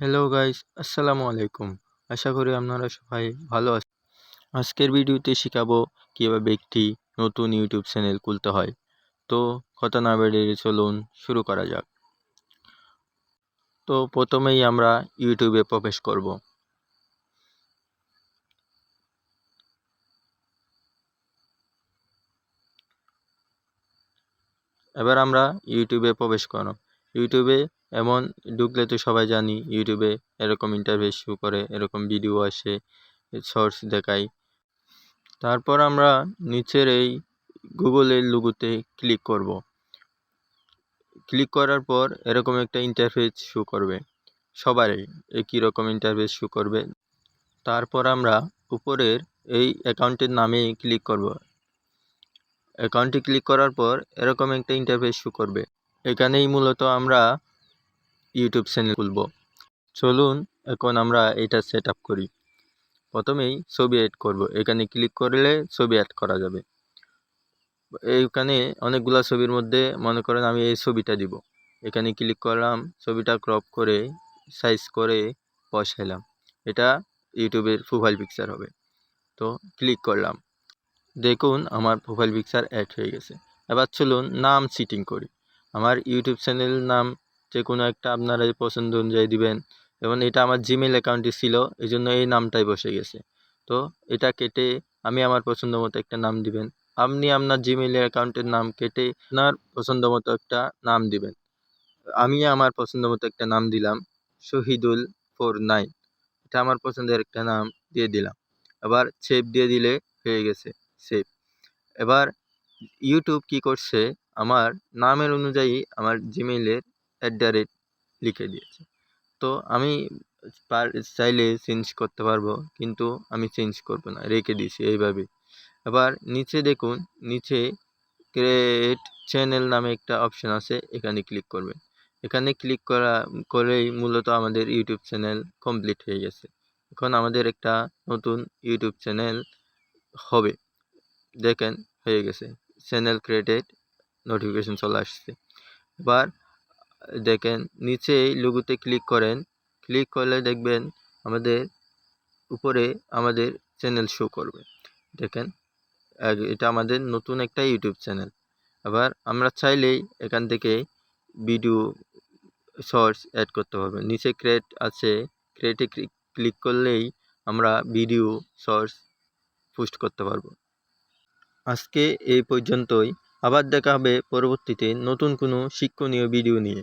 Hello guys আসসালামু আলাইকুম আশা করি আপনারা সবাই ভালো আছেন। আজকের ভিডিওতে শেখাবো কীভাবে একটি নতুন ইউটিউব চ্যানেল খুলতে হয়। তো কথা না বেরিয়ে চলুন, শুরু করা যাক। তো প্রথমেই আমরা ইউটিউবে প্রবেশ করব। এবার আমরা ইউটিউবে প্রবেশ করো ইউটিউবে এমন ঢুকলে তো সবাই জানি ইউটিউবে এরকম ইন্টারভেস শো করে, এরকম ভিডিও আসে শর্টস দেখায়। তারপর আমরা নিচের এই গুগলের লুগুতে ক্লিক করব। ক্লিক করার পর এরকম একটা ইন্টারফেস শো করবে। সবারই একই রকম ইন্টারফেস শো করবে। তারপর আমরা উপরের এই অ্যাকাউন্টের নামে ক্লিক করব। অ্যাকাউন্টে ক্লিক করার পর এরকম একটা ইন্টারফেস শো করবে। এখানেই মূলত আমরা ইউটিউব চ্যানেল খুলব। চলুন, এখন আমরা এটা সেট আপ করি। প্রথমেই ছবি অ্যাড করব। এখানে ক্লিক করলে ছবি অ্যাড করা যাবে। এইখানে অনেকগুলো ছবির মধ্যে মনে করেন আমি এই ছবিটা দিব। এখানে ক্লিক করলাম, ছবিটা ক্রপ করে সাইজ করে বসাইলাম। এটা ইউটিউবের প্রোফাইল পিকচার হবে। তো ক্লিক করলাম। দেখুন, আমার প্রোফাইল পিকচার অ্যাড হয়ে গেছে। এবার চলুন, নাম সিটিং করি। আমার ইউটিউব চ্যানেল নাম যে কোনো একটা আপনারা পছন্দ অনুযায়ী দিবেন। যেমন এটা আমার জিমেল অ্যাকাউন্টে ছিল এই জন্য এই নামটাই বসে গেছে। তো এটা কেটে আমি আমার পছন্দ মতো একটা নাম দিবেন। আপনি আপনার জিমেল অ্যাকাউন্টের নাম কেটে আপনার পছন্দ মতো একটা নাম দিবেন। আমি আমার পছন্দ মতো একটা নাম দিলাম, শহীদুল ফোর নাইন। এটা আমার পছন্দের একটা নাম দিয়ে দিলাম। আবার সেভ দিয়ে দিলে হয়ে গেছে সেভ এবার ইউটিউব কি করছে? আমার নামের অনুযায়ী আমার জিমেইলের অ্যাট দ্য রেট লিখে দিয়েছে। তো আমি পার চাইলে চেঞ্জ করতে পারব, কিন্তু আমি চেঞ্জ করব না, রেখে দিয়েছি এইভাবে। এবার নিচে দেখুন, নিচে ক্রিয়েট চ্যানেল নামে একটা অপশান আছে, এখানে ক্লিক করবেন। এখানে ক্লিক করা, করেই মূলত আমাদের ইউটিউব চ্যানেল কমপ্লিট হয়ে গেছে। এখন আমাদের একটা নতুন ইউটিউব চ্যানেল হবে। দেখেন, হয়ে গেছে। চ্যানেল ক্রিয়েটেড নোটিফিকেশন চলে আসছে। এবার দেখেন নিচে লুগুতে ক্লিক করেন। ক্লিক করলে দেখবেন আমাদের উপরে আমাদের চ্যানেল শো করবে। দেখেন এটা আমাদের নতুন একটা ইউটিউব চ্যানেল আবার আমরা চাইলেই এখান থেকে ভিডিও শর্টস অ্যাড করতে পারব। নিচে ক্রেট আছে ক্রেটে ক্লিক করলেই আমরা ভিডিও শর্টস পোস্ট করতে পারব। আজকে এই পর্যন্তই। আবার দেখা হবে পরবর্তীতে নতুন কোনো শিক্ষণীয় ভিডিও নিয়ে।